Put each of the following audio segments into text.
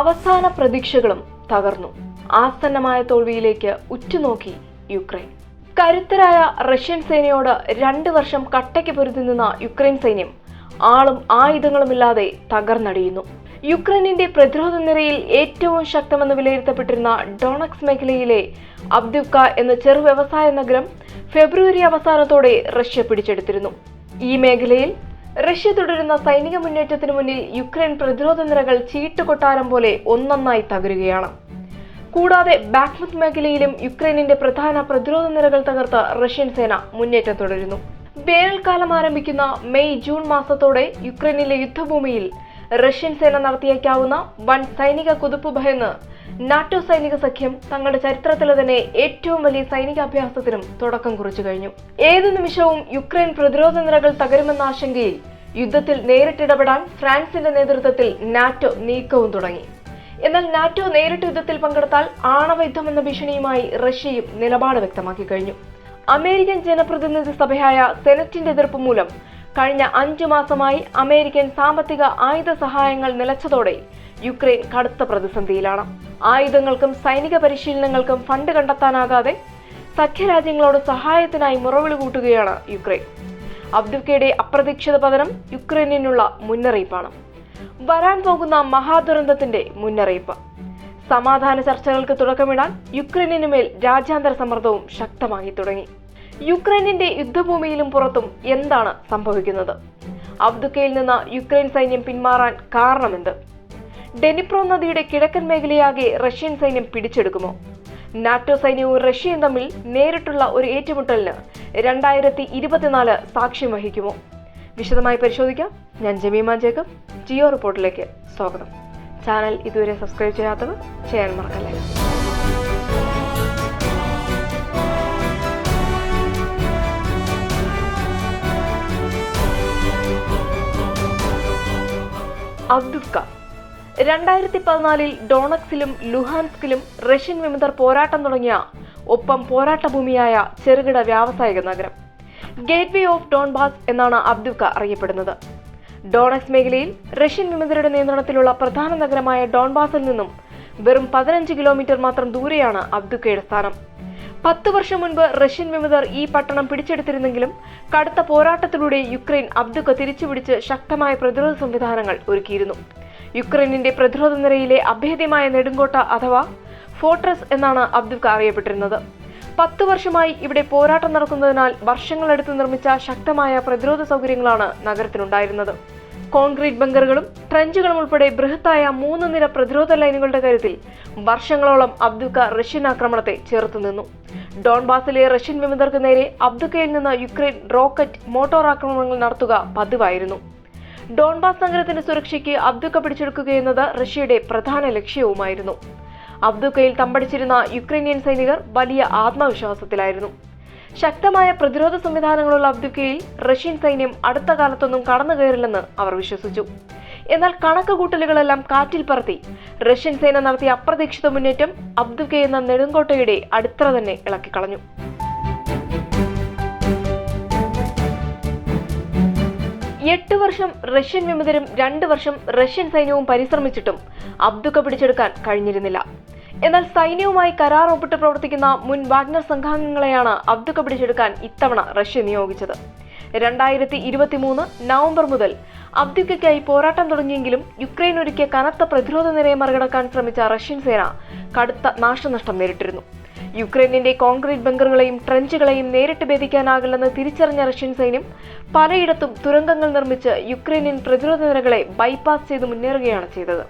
അവസാന പ്രതീക്ഷകളും തകർന്നു. ആസന്നമായ തോൽവിയിലേക്ക് ഉറ്റുനോക്കി യുക്രൈൻ. കരുത്തരായ റഷ്യൻ സേനയോട് രണ്ട് വർഷം കട്ടയ്ക്ക് പൊരുതി നിന്ന യുക്രൈൻ സൈന്യം ആളും ആയുധങ്ങളുമില്ലാതെ തകർന്നടിയുന്നു. യുക്രൈനിന്റെ പ്രതിരോധ നിരയിൽ ഏറ്റവും ശക്തമെന്ന് വിലയിരുത്തപ്പെട്ടിരുന്ന ഡോണക്സ് മേഖലയിലെ അബ്ദുക്ക എന്ന ചെറു വ്യവസായ നഗരം ഫെബ്രുവരി അവസാനത്തോടെ റഷ്യ പിടിച്ചെടുത്തിരുന്നു. ഈ മേഖലയിൽ റഷ്യ തുടരുന്ന സൈനിക മുന്നേറ്റത്തിനു മുന്നിൽ യുക്രൈൻ പ്രതിരോധ നിരകൾ ചീട്ടുകൊട്ടാരം പോലെ ഒന്നൊന്നായി തകരുകയാണ്. കൂടാതെ ബാക്മുത്ത് മേഖലയിലും യുക്രൈനിന്റെ പ്രധാന പ്രതിരോധ നിരകൾ തകർത്ത് റഷ്യൻ സേന മുന്നേറ്റം തുടരുന്നു. വേനൽക്കാലം ആരംഭിക്കുന്ന മെയ് ജൂൺ മാസത്തോടെ യുക്രൈനിലെ യുദ്ധഭൂമിയിൽ റഷ്യൻ സേന നടത്തിയേക്കാവുന്ന വൻ സൈനിക കുതിപ്പ് ഭയന്ന് നാറ്റോ സൈനിക സഖ്യം തങ്ങളുടെ ചരിത്രത്തിലെ തന്നെ ഏറ്റവും വലിയ സൈനിക അഭ്യാസത്തിനും തുടക്കം കുറിച്ചു കഴിഞ്ഞു. ഏതു നിമിഷവും യുക്രൈൻ പ്രതിരോധ നിരകൾ തകരുമെന്ന ആശങ്കയിൽ യുദ്ധത്തിൽ നേരിട്ടിടപെടാൻ ഫ്രാൻസിന്റെ നേതൃത്വത്തിൽ നാറ്റോ നീക്കവും തുടങ്ങി. എന്നാൽ നാറ്റോ നേരിട്ട് യുദ്ധത്തിൽ പങ്കെടുത്താൽ ആണവ യുദ്ധം എന്ന ഭീഷണിയുമായി റഷ്യയും നിലപാട് വ്യക്തമാക്കി കഴിഞ്ഞു. അമേരിക്കൻ ജനപ്രതിനിധി സഭയായ സെനറ്റിന്റെ എതിർപ്പ് മൂലം കഴിഞ്ഞ അഞ്ചു മാസമായി അമേരിക്കൻ സാമ്പത്തിക ആയുധ സഹായങ്ങൾ നിലച്ചതോടെ യുക്രൈൻ കടുത്ത പ്രതിസന്ധിയിലാണ്. ആയുധങ്ങൾക്കും സൈനിക പരിശീലനങ്ങൾക്കും ഫണ്ട് കണ്ടെത്താനാകാതെ സഖ്യരാജ്യങ്ങളോട് സഹായത്തിനായി മുറവിളി കൂട്ടുകയാണ് യുക്രൈൻ. അബ്ദുക്കയുടെ അപ്രതീക്ഷിത പതനം യുക്രൈനിനുള്ള മുന്നറിയിപ്പാണ്. വരാൻ പോകുന്ന മഹാദുരന്തത്തിന്റെ മുന്നറിയിപ്പ്. സമാധാന ചർച്ചകൾക്ക് തുടക്കമിടാൻ യുക്രൈനു മേൽ രാജ്യാന്തര സമ്മർദ്ദവും ശക്തമായി തുടങ്ങി. യുക്രൈനിന്റെ യുദ്ധഭൂമിയിലും പുറത്തും എന്താണ് സംഭവിക്കുന്നത്? അബ്ദുക്കയിൽ നിന്ന് യുക്രൈൻ സൈന്യം പിന്മാറാൻ കാരണമെന്ത്? ഡെനിപ്രോ നദിയുടെ കിഴക്കൻ മേഖലയാകെ റഷ്യൻ സൈന്യം പിടിച്ചെടുക്കുമോ? നാറ്റോ സൈന്യവും റഷ്യയും തമ്മിൽ നേരിട്ടുള്ള ഒരു ഏറ്റുമുട്ടലിന് രണ്ടായിരത്തി ഇരുപത്തിനാല് സാക്ഷ്യം വഹിക്കുമോ? വിശദമായി പരിശോധിക്കാം. ഞാൻ ജമീമ ജേക്കബ്. ജിയോ റിപ്പോർട്ടിലേക്ക് സ്വാഗതം. ചാനൽ ഇതുവരെ സബ്സ്ക്രൈബ് ചെയ്യാത്തവർ ചെയ്യാൻ മറക്കല്ലേ? അബ്ദുൽ അബ്ദുക്ക രണ്ടായിരത്തി പതിനാലിൽ ഡോണക്സിലും ലുഹാൻസ്കിലും റഷ്യൻ വിമതർ പോരാട്ടം തുടങ്ങിയ ഒപ്പം പോരാട്ടഭൂമിയായ ചെറുകിട വ്യാവസായിക നഗരം. ഗേറ്റ് വേ ഓഫ് ഡോൺബാസ് എന്നാണ് അബ്ദുക്ക അറിയപ്പെടുന്നത്. ഡോണക്സ് മേഖലയിൽ റഷ്യൻ വിമതരുടെ നിയന്ത്രണത്തിലുള്ള പ്രധാന നഗരമായ ഡോൺബാസിൽ നിന്നും വെറും പതിനഞ്ച് കിലോമീറ്റർ മാത്രം ദൂരെയാണ് അബ്ദുക്കയുടെ സ്ഥാനം. പത്ത് വർഷം മുൻപ് റഷ്യൻ വിമതർ ഈ പട്ടണം പിടിച്ചെടുത്തിരുന്നെങ്കിലും കടുത്ത പോരാട്ടത്തിലൂടെ യുക്രൈൻ അബ്ദുക്ക തിരിച്ചുപിടിച്ച് ശക്തമായ പ്രതിരോധ സംവിധാനങ്ങൾ ഒരുക്കിയിരുന്നു. യുക്രൈനിന്റെ പ്രതിരോധ നിരയിലെ അഭേദ്യമായ നെടുങ്കോട്ട അഥവാ ഫോർട്രസ് എന്നാണ് അബ്ദുക്ക അറിയപ്പെട്ടിരുന്നത്. പത്ത് വർഷമായി ഇവിടെ പോരാട്ടം നടക്കുന്നതിനാൽ വർഷങ്ങളെടുത്ത് നിർമ്മിച്ച ശക്തമായ പ്രതിരോധ സൗകര്യങ്ങളാണ് നഗരത്തിനുണ്ടായിരുന്നത് കോൺക്രീറ്റ് ബങ്കറുകളും ട്രഞ്ചുകളും ഉൾപ്പെടെ ബൃഹത്തായ മൂന്ന് നിര പ്രതിരോധ ലൈനുകളുടെ കാര്യത്തിൽ വർഷങ്ങളോളം അബ്ദുക്ക റഷ്യൻ ആക്രമണത്തെ ചെറുത്തുനിന്നു ഡോൺബാസിലെ റഷ്യൻ വിമതർക്ക് നേരെ അബ്ദുക്കയിൽ നിന്ന് യുക്രൈൻ റോക്കറ്റ് മോട്ടോർ ആക്രമണങ്ങൾ നടത്തുക പതിവായിരുന്നു. ഡോൺബാസ് നഗരത്തിന്റെ സുരക്ഷയ്ക്ക് അബ്ദുക്ക പിടിച്ചെടുക്കുകയെന്നത് റഷ്യയുടെ പ്രധാന ലക്ഷ്യവുമായിരുന്നു. അബ്ദുക്കയിൽ തമ്പടിച്ചിരുന്ന യുക്രൈനിയൻ സൈനികർ വലിയ ആത്മവിശ്വാസത്തിലായിരുന്നു. ശക്തമായ പ്രതിരോധ സംവിധാനങ്ങളുള്ള അബ്ദുക്കയിൽ റഷ്യൻ സൈന്യം അടുത്ത കാലത്തൊന്നും കടന്നു കയറില്ലെന്ന് അവർ വിശ്വസിച്ചു. എന്നാൽ കണക്കുകൂട്ടലുകളെല്ലാം കാറ്റിൽ പറത്തി റഷ്യൻ സേന നടത്തിയ അപ്രതീക്ഷിത മുന്നേറ്റം അബ്ദുക്ക എന്ന നെടുങ്കോട്ടയുടെ അടിത്തറ തന്നെ ഇളക്കിക്കളഞ്ഞു. എട്ട് വർഷം റഷ്യൻ വിമതരും രണ്ട് വർഷം റഷ്യൻ സൈന്യവും പരിശ്രമിച്ചിട്ടും അബ്ദുക്ക പിടിച്ചെടുക്കാൻ കഴിഞ്ഞിരുന്നില്ല. എന്നാൽ സൈന്യവുമായി കരാർ ഒപ്പിട്ട് പ്രവർത്തിക്കുന്ന മുൻ വാഗ്നർ സംഘാംഗങ്ങളെയാണ് അബ്ദുക്ക പിടിച്ചെടുക്കാൻ ഇത്തവണ റഷ്യ നിയോഗിച്ചത്. രണ്ടായിരത്തി ഇരുപത്തി മൂന്ന് നവംബർ മുതൽ അബ്ദുക്കയ്ക്കായി പോരാട്ടം തുടങ്ങിയെങ്കിലും യുക്രൈൻ ഒരുക്കിയ കനത്ത പ്രതിരോധ നിരയെ മറികടക്കാൻ ശ്രമിച്ച റഷ്യൻ സേന കടുത്ത നാശനഷ്ടം നേരിട്ടിരുന്നു. യുക്രൈനിന്റെ കോൺക്രീറ്റ് ബങ്കറുകളെയും ട്രഞ്ചുകളെയും നേരിട്ട് ഭേദിക്കാനാകില്ലെന്ന് തിരിച്ചറിഞ്ഞ റഷ്യൻ സൈന്യം പലയിടത്തും തുരങ്കങ്ങൾ നിർമ്മിച്ച് യുക്രൈനിയൻ പ്രതിരോധ നിരകളെ ബൈപ്പാസ് ചെയ്ത് മുന്നേറുകയാണ് ചെയ്തത്.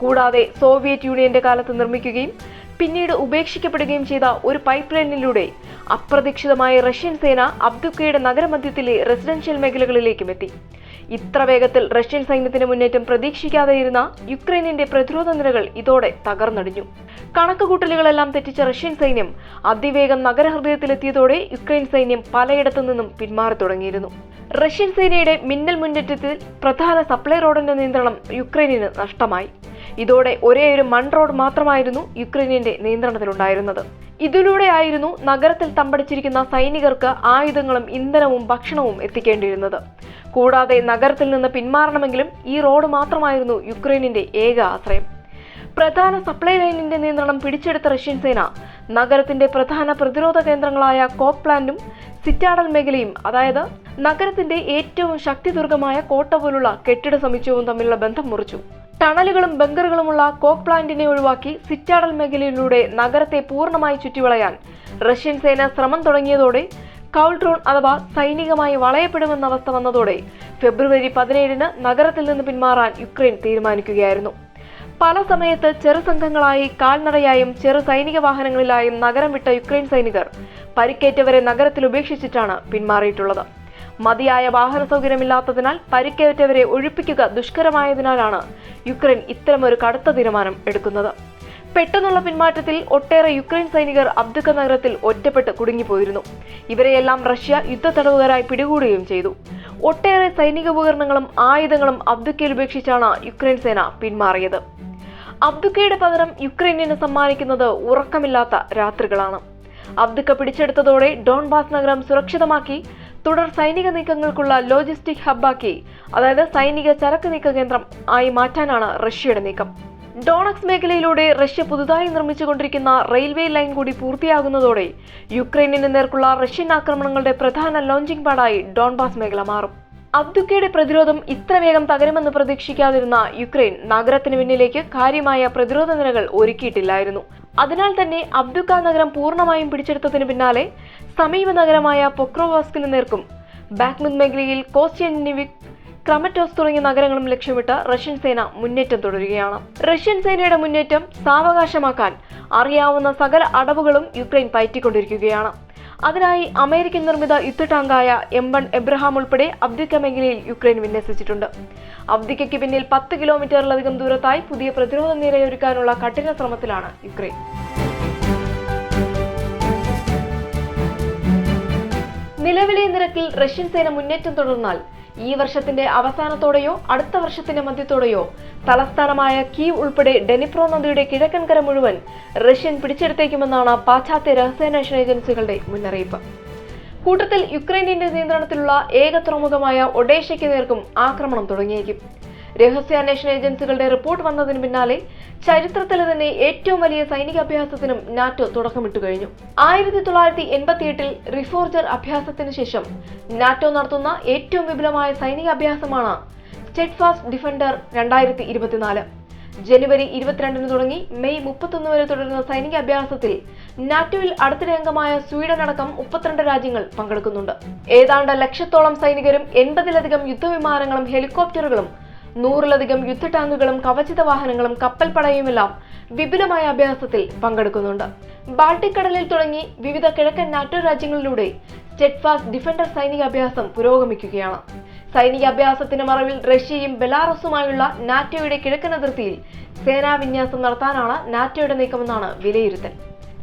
കൂടാതെ സോവിയറ്റ് യൂണിയന്റെ കാലത്ത് നിർമ്മിക്കുകയും പിന്നീട് ഉപേക്ഷിക്കപ്പെടുകയും ചെയ്ത ഒരു പൈപ്പ് ലൈനിലൂടെ അപ്രതീക്ഷിതമായ റഷ്യൻ സേന അബ്ദുക്കയുടെ നഗരമധ്യത്തിലെ റെസിഡൻഷ്യൽ മേഖലകളിലേക്കും എത്തി. ഇത്ര വേഗത്തിൽ റഷ്യൻ സൈന്യത്തിന്റെ മുന്നേറ്റം പ്രതീക്ഷിക്കാതെയിരുന്ന യുക്രൈനിന്റെ പ്രതിരോധ നിരകൾ ഇതോടെ തകർന്നടിഞ്ഞു. കണക്കുകൂട്ടലുകളെല്ലാം തെറ്റിച്ച റഷ്യൻ സൈന്യം അതിവേഗം നഗരഹൃദയത്തിലെത്തിയതോടെ യുക്രൈൻ സൈന്യം പലയിടത്തു നിന്നും പിന്മാറി തുടങ്ങിയിരുന്നു. റഷ്യൻ സേനയുടെ മിന്നൽ മുന്നേറ്റത്തിൽ പ്രധാന സപ്ലൈ റോഡിന്റെ നിയന്ത്രണം യുക്രൈനിന് നഷ്ടമായി. ഇതോടെ ഒരേ ഒരു മൺ റോഡ് മാത്രമായിരുന്നു യുക്രൈനിന്റെ നിയന്ത്രണത്തിലുണ്ടായിരുന്നത്. ഇതിലൂടെയായിരുന്നു നഗരത്തിൽ തമ്പടിച്ചിരിക്കുന്ന സൈനികർക്ക് ആയുധങ്ങളും ഇന്ധനവും ഭക്ഷണവും എത്തിക്കേണ്ടിയിരുന്നത്. കൂടാതെ നഗരത്തിൽ നിന്ന് പിന്മാറണമെങ്കിലും ഈ റോഡ് മാത്രമായിരുന്നു യുക്രൈനിന്റെ ഏക ആശ്രയം. പ്രധാന സപ്ലൈ ലൈനിന്റെ നിയന്ത്രണം പിടിച്ചെടുത്ത റഷ്യൻ സേന. നഗരത്തിന്റെ പ്രധാന പ്രതിരോധ കേന്ദ്രങ്ങളായ കോക്ക് പ്ലാന്റും സിറ്റാഡൽ മേഖലയും അതായത് നഗരത്തിന്റെ ഏറ്റവും ശക്തി ദുർഗമായ കോട്ട പോലുള്ള കെട്ടിട സമുച്ചയവും തമ്മിലുള്ള ബന്ധം മുറിച്ചു. ടണലുകളും ബങ്കറുകളുമുള്ള കോക്ക് പ്ലാന്റിനെ ഒഴിവാക്കി സിറ്റാഡൽ മേഖലയിലൂടെ നഗരത്തെ പൂർണമായി ചുറ്റിവളയാൻ റഷ്യൻ സേന ശ്രമം തുടങ്ങിയതോടെ കൗൾട്രോൺ അഥവാ സൈനികമായി വളയപ്പെടുമെന്ന അവസ്ഥ വന്നതോടെ ഫെബ്രുവരി പതിനേഴിന് നഗരത്തിൽ നിന്ന് പിന്മാറാൻ യുക്രൈൻ തീരുമാനിക്കുകയായിരുന്നു. പല സമയത്ത് ചെറു സംഘങ്ങളായി കാൽനടയായും ചെറു സൈനിക വാഹനങ്ങളിലായും നഗരം വിട്ട യുക്രൈൻ സൈനികർ പരിക്കേറ്റവരെ നഗരത്തിൽ ഉപേക്ഷിച്ചിട്ടാണ് പിന്മാറിയിട്ടുള്ളത്. മതിയായ വാഹന സൗകര്യമില്ലാത്തതിനാൽ പരിക്കേറ്റവരെ ഒഴിപ്പിക്കുക ദുഷ്കരമായതിനാലാണ് യുക്രൈൻ ഇത്തരമൊരു കടുത്ത തീരുമാനം എടുക്കുന്നത്. പെട്ടെന്നുള്ള പിന്മാറ്റത്തിൽ ഒട്ടേറെ യുക്രൈൻ സൈനികർ അബ്ദുക്ക നഗരത്തിൽ ഒറ്റപ്പെട്ട് കുടുങ്ങിപ്പോയിരുന്നു. ഇവരെയെല്ലാം റഷ്യ യുദ്ധ തടവുകാരായി പിടികൂടുകയും ചെയ്തു. ഒട്ടേറെ സൈനിക ഉപകരണങ്ങളും ആയുധങ്ങളും അബ്ദുക്കയിൽ ഉപേക്ഷിച്ചാണ് യുക്രൈൻ സേന പിന്മാറിയത്. അബ്ദുക്കയുടെ പകരം യുക്രൈനിന് സമ്മാനിക്കുന്നത് ഉറക്കമില്ലാത്ത രാത്രികളാണ്. അബ്ദുക്ക പിടിച്ചെടുത്തതോടെ ഡോൺബാസ് നഗരം സുരക്ഷിതമാക്കി തുടർ സൈനിക നീക്കങ്ങൾക്കുള്ള ലോജിസ്റ്റിക് ഹബ്ബാക്കി അതായത് സൈനിക ചരക്ക് നീക്ക കേന്ദ്രം ആയി മാറ്റാനാണ് റഷ്യയുടെ നീക്കം. ഡോണക്സ് മേഖലയിലൂടെ റഷ്യ പുതുതായി നിർമ്മിച്ചുകൊണ്ടിരിക്കുന്ന റെയിൽവേ ലൈൻ കൂടി പൂർത്തിയാകുന്നതോടെ യുക്രൈനിന് നേർക്കുള്ള റഷ്യൻ ആക്രമണങ്ങളുടെ പ്രധാന ലോഞ്ചിംഗ് പാഡായി ഡോൺബാസ് മേഖല മാറും. അബ്ദുക്കയുടെ പ്രതിരോധം ഇത്ര വേഗം തകരുമെന്ന് പ്രതീക്ഷിക്കാതിരുന്ന യുക്രൈൻ നഗരത്തിന് പിന്നിലേക്ക് കാര്യമായ പ്രതിരോധ നിരകൾ ഒരുക്കിയിട്ടില്ലായിരുന്നു. അതിനാൽ തന്നെ അബ്ദുക്ക നഗരം പൂർണമായും പിടിച്ചെടുത്തതിന് പിന്നാലെ സമീപ നഗരമായ പൊക്രോവാസ്കിന് നേർക്കും. ബാക്മിത് മേഖലയിൽ കോസ്റ്റ്യനിവിക് ക്രമറ്റോസ് തുടങ്ങിയ നഗരങ്ങളും ലക്ഷ്യമിട്ട് റഷ്യൻ സേന മുന്നേറ്റം തുടരുകയാണ്. റഷ്യൻ സേനയുടെ മുന്നേറ്റം സാവകാശമാക്കാൻ അറിയാവുന്ന സകല അടവുകളും യുക്രൈൻ പയറ്റിക്കൊണ്ടിരിക്കുകയാണ്. അതിനായി അമേരിക്കൻ നിർമ്മിത യുദ്ധ ടാങ്കായ എം വൺ എബ്രഹാം ഉൾപ്പെടെ അബ്ദിക്ക മേഖലയിൽ യുക്രൈൻ വിന്യസിച്ചിട്ടുണ്ട്. അബ്ദിക്കയ്ക്ക് പിന്നിൽ പത്ത് കിലോമീറ്ററിലധികം ദൂരത്തായി പുതിയ പ്രതിരോധ നിരയൊരുക്കാനുള്ള കഠിന ശ്രമത്തിലാണ് യുക്രൈൻ. നിലവിലെ നിരക്കിൽ റഷ്യൻ സേന മുന്നേറ്റം തുടർന്നാൽ ഈ വർഷത്തിന്റെ അവസാനത്തോടെയോ അടുത്ത വർഷത്തിന്റെ മധ്യത്തോടെയോ തലസ്ഥാനമായ കീവ് ഉൾപ്പെടെ ഡെനിപ്രോ നദിയുടെ കിഴക്കൻകര മുഴുവൻ റഷ്യൻ പിടിച്ചെടുത്തേക്കുമെന്നാണ് പാശ്ചാത്യ രഹസ്യാന്വേഷണ ഏജൻസികളുടെ മുന്നറിയിപ്പ്. കൂട്ടത്തിൽ യുക്രൈനിന്റെ നിയന്ത്രണത്തിലുള്ള ഏക തുറമുഖമായ ഒഡേഷയ്ക്ക് നേർക്കും ആക്രമണം തുടങ്ങിയേക്കും. രഹസ്യാന്വേഷണ ഏജൻസികളുടെ റിപ്പോർട്ട് വന്നതിന് പിന്നാലെ ചരിത്രത്തിലെ തന്നെ ഏറ്റവും വലിയ സൈനിക അഭ്യാസത്തിനും നാറ്റോ തുടക്കമിട്ടു കഴിഞ്ഞു. ആയിരത്തി തൊള്ളായിരത്തി എൺപത്തിയെട്ടിൽ റിഫോർജർ അഭ്യാസത്തിന് ശേഷം നാറ്റോ നടത്തുന്ന ഏറ്റവും വിപുലമായ സൈനിക അഭ്യാസമാണ് സ്റ്റെഡ് ഡിഫൻഡർ രണ്ടായിരത്തി ഇരുപത്തിനാല്. ജനുവരി ഇരുപത്തിരണ്ടിന് തുടങ്ങി മെയ് മുപ്പത്തൊന്ന് വരെ തുടരുന്ന സൈനിക അഭ്യാസത്തിൽ നാറ്റോയിൽ അടുത്തിടെ അംഗമായ സ്വീഡൻ അടക്കം മുപ്പത്തിരണ്ട് രാജ്യങ്ങൾ പങ്കെടുക്കുന്നുണ്ട്. ഏതാണ്ട് ലക്ഷത്തോളം സൈനികരും എൺപതിലധികം യുദ്ധവിമാനങ്ങളും ഹെലികോപ്റ്ററുകളും നൂറിലധികം യുദ്ധ ടാങ്കുകളും കവചിത വാഹനങ്ങളും കപ്പൽപ്പടയുമെല്ലാം വിപുലമായ അഭ്യാസത്തിൽ പങ്കെടുക്കുന്നുണ്ട്. ബാൾട്ടിക് കടലിൽ തുടങ്ങി വിവിധ കിഴക്കൻ നാറ്റോ രാജ്യങ്ങളിലൂടെ സ്റ്റെഡ്ഫാസ്റ്റ് ഡിഫൻഡർ സൈനിക അഭ്യാസം പുരോഗമിക്കുകയാണ്. സൈനിക അഭ്യാസത്തിന് മറവിൽ റഷ്യയും ബെലാറസുമായുള്ള നാറ്റോയുടെ കിഴക്കൻ അതിർത്തിയിൽ സേനാവിന്യാസം നടത്താനാണ് നാറ്റോയുടെ നീക്കമെന്നാണ് വിലയിരുത്തൽ.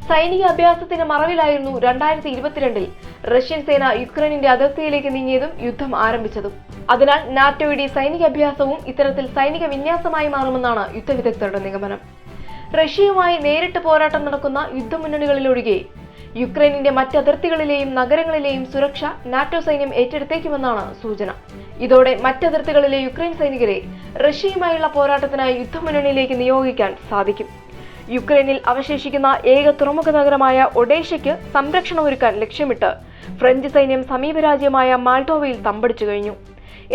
സൈനിക അഭ്യാസത്തിന് മറവിലായിരുന്നു രണ്ടായിരത്തി ഇരുപത്തിരണ്ടിൽ റഷ്യൻ സേന യുക്രൈനിന്റെ അതിർത്തിയിലേക്ക് നീങ്ങിയതും യുദ്ധം ആരംഭിച്ചതും. അതിനാൽ നാറ്റോയുടെ സൈനിക അഭ്യാസവും ഇത്തരത്തിൽ സൈനിക വിന്യാസമായി മാറുമെന്നാണ് യുദ്ധവിദഗ്ധരുടെ നിഗമനം. റഷ്യയുമായി നേരിട്ട് പോരാട്ടം നടക്കുന്ന യുദ്ധമുന്നണികളിലൊഴികെ യുക്രൈനിന്റെ മറ്റ് അതിർത്തികളിലെയും നഗരങ്ങളിലെയും സുരക്ഷ നാറ്റോ സൈന്യം ഏറ്റെടുത്തേക്കുമെന്നാണ് സൂചന. ഇതോടെ മറ്റതിർത്തികളിലെ യുക്രൈൻ സൈനികരെ റഷ്യയുമായുള്ള പോരാട്ടത്തിനായി യുദ്ധമുന്നണിയിലേക്ക് നിയോഗിക്കാൻ സാധിക്കും. യുക്രൈനിൽ അവശേഷിക്കുന്ന ഏക തുറമുഖ നഗരമായ ഒഡേഷയ്ക്ക് സംരക്ഷണമൊരുക്കാൻ ലക്ഷ്യമിട്ട് ഫ്രഞ്ച് സൈന്യം സമീപ രാജ്യമായ മാൾട്ടോവയിൽ തമ്പടിച്ചു കഴിഞ്ഞു.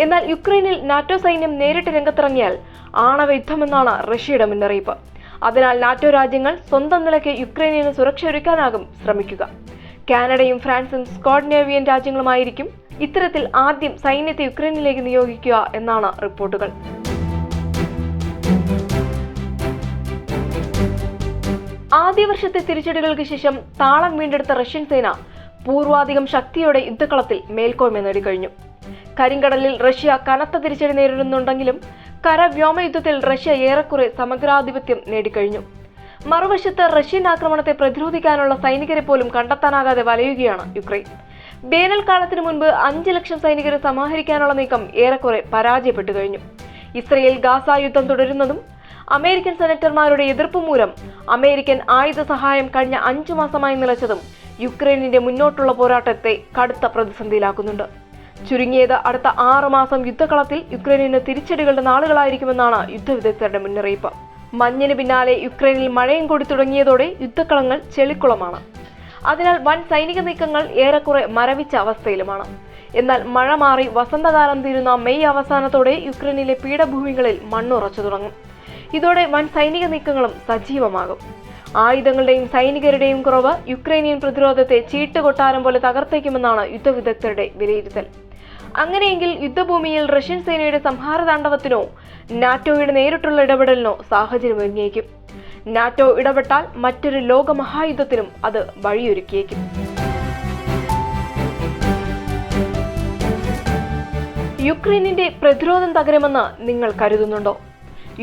എന്നാൽ യുക്രൈനിൽ നാറ്റോ സൈന്യം നേരിട്ട് രംഗത്തിറങ്ങിയാൽ ആണവ യുദ്ധമെന്നാണ് റഷ്യയുടെ മുന്നറിയിപ്പ്. അതിനാൽ നാറ്റോ രാജ്യങ്ങൾ സ്വന്തം നിലയ്ക്ക് യുക്രൈനിന് സുരക്ഷ ഒരുക്കാനാകും ശ്രമിക്കുക. കാനഡയും ഫ്രാൻസും സ്കോഡ്നേവിയൻ രാജ്യങ്ങളുമായിരിക്കും ഇത്തരത്തിൽ ആദ്യം സൈന്യത്തെ യുക്രൈനിലേക്ക് നിയോഗിക്കുക എന്നാണ് റിപ്പോർട്ടുകൾ. ആദ്യ വർഷത്തെ തിരിച്ചടികൾക്ക് ശേഷം താളം വീണ്ടെടുത്ത റഷ്യൻ സേന പൂർവാധികം ശക്തിയോടെ യുദ്ധക്കളത്തിൽ മേൽക്കോയ്മ നേടിക്കഴിഞ്ഞു. കരിങ്കടലിൽ റഷ്യ കനത്ത തിരിച്ചടി നേരിടുന്നുണ്ടെങ്കിലും കര വ്യോമയുദ്ധത്തിൽ റഷ്യ ഏറെക്കുറെ സമഗ്രാധിപത്യം നേടിക്കഴിഞ്ഞു. മറുവശത്ത് റഷ്യൻ ആക്രമണത്തെ പ്രതിരോധിക്കാനുള്ള സൈനികരെ പോലും കണ്ടെത്താനാകാതെ വലയുകയാണ് യുക്രൈൻ. വേനൽക്കാലത്തിനു മുൻപ് അഞ്ച് ലക്ഷം സൈനികരെ സമാഹരിക്കാനുള്ള നീക്കം ഏറെക്കുറെ പരാജയപ്പെട്ടു കഴിഞ്ഞു. ഇസ്രയേൽ ഗാസ യുദ്ധം തുടരുന്നതും അമേരിക്കൻ സെനറ്റർമാരുടെ എതിർപ്പ് മൂലം അമേരിക്കൻ ആയുധ സഹായം കഴിഞ്ഞ അഞ്ചു മാസമായി നിലച്ചതും യുക്രൈനിന്റെ മുന്നോട്ടുള്ള പോരാട്ടത്തെ കടുത്ത പ്രതിസന്ധിയിലാക്കുന്നുണ്ട്. ചുരുങ്ങിയത് അടുത്ത ആറ് മാസം യുദ്ധകളത്തിൽ യുക്രൈനിന് തിരിച്ചടികളുടെ നാളുകളായിരിക്കുമെന്നാണ് യുദ്ധവിദഗ്ധരുടെ മുന്നറിയിപ്പ്. മഞ്ഞിന് പിന്നാലെ യുക്രൈനിൽ മഴയും കൂടി തുടങ്ങിയതോടെ യുദ്ധക്കളങ്ങൾ ചെളിക്കുളമാണ്. അതിനാൽ വൻ സൈനിക നീക്കങ്ങൾ ഏറെക്കുറെ മരവിച്ച അവസ്ഥയിലുമാണ്. എന്നാൽ മഴ മാറി വസന്തകാലം തീരുന്ന മെയ് അവസാനത്തോടെ യുക്രൈനിലെ പീഠഭൂമികളിൽ മണ്ണുറച്ചു തുടങ്ങും. ഇതോടെ വൻ സൈനിക നീക്കങ്ങളും സജീവമാകും. ആയുധങ്ങളുടെയും സൈനികരുടെയും കുറവ് യുക്രൈനിയൻ പ്രതിരോധത്തെ ചീട്ടുകൊട്ടാരം പോലെ തകർത്തേക്കുമെന്നാണ് യുദ്ധവിദഗ്ധരുടെ വിലയിരുത്തൽ. അങ്ങനെയെങ്കിൽ യുദ്ധഭൂമിയിൽ റഷ്യൻ സേനയുടെ സംഹാരതാണ്ഡവത്തിനോ നാറ്റോയുടെ നേരിട്ടുള്ള ഇടപെടലിനോ സാഹചര്യം ഒരുങ്ങിയേക്കും. നാറ്റോ ഇടപെട്ടാൽ മറ്റൊരു ലോകമഹായുദ്ധത്തിനും അത് വഴിയൊരുക്കിയേക്കും. യുക്രൈനിന്റെ പ്രതിരോധം തകരുമെന്ന് നിങ്ങൾ കരുതുന്നുണ്ടോ?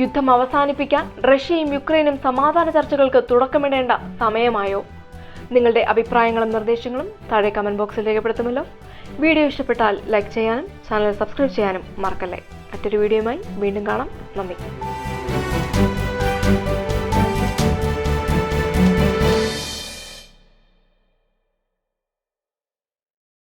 യുദ്ധം അവസാനിപ്പിക്കാൻ റഷ്യയും യുക്രൈനും സമാധാന ചർച്ചകൾക്ക് തുടക്കമിടേണ്ട സമയമായോ? നിങ്ങളുടെ അഭിപ്രായങ്ങളും നിർദ്ദേശങ്ങളും താഴെ കമന്റ് ബോക്സിൽ രേഖപ്പെടുത്തുമല്ലോ. വീഡിയോ ഇഷ്ടപ്പെട്ടാൽ ലൈക്ക് ചെയ്യാനും ചാനൽ സബ്സ്ക്രൈബ് ചെയ്യാനും മറക്കല്ലേ. മറ്റൊരു വീഡിയോയുമായി വീണ്ടും കാണാം. നന്ദി.